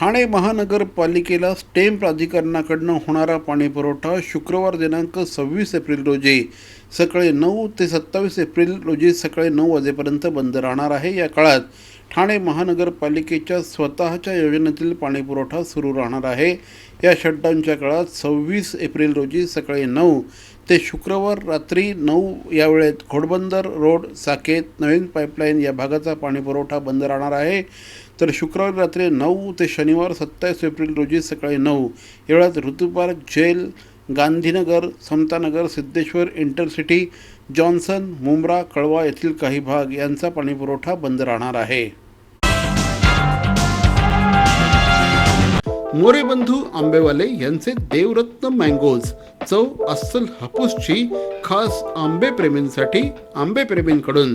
ठाणे महानगरपालिकेला स्टेम प्राधिकरणाकडनं होणारा पाणीपुरवठा शुक्रवार दिनांक सव्वीस एप्रिल रोजी सकाळी नऊ ते सत्तावीस एप्रिल रोजी सकाळी नऊ वाजेपर्यंत बंद राहणार आहे. या काळात ठाणे महानगरपालिकेच्या स्वतःच्या योजनेतील पाणीपुरवठा सुरू राहणार आहे. या शटडाऊनच्या काळात सव्वीस एप्रिल रोजी सकाळी नऊ ते शुक्रवार रात्री नऊ या वेळेत घोडबंदर रोड साकेत नवीन पाईपलाईन या भागाचा पाणीपुरवठा बंद राहणार आहे. तर शुक्रवार रात्री नऊ ते शनिवार सत्तावीस एप्रिल रोजी सकाळी नऊ या वेळात Rutupark jail Gandhinagar Samtanagar Siddheshwar intercity Johnson Mumbra Kalwa येथील काही भाग यांचा पाणीपुरवठा बंद राहणार आहे. मोरेबंधू आंबेवाले यांचे देवरत्न मँगोज चव अस्सल हापूसची खास आंबे प्रेमींसाठी आंबे प्रेमींकडून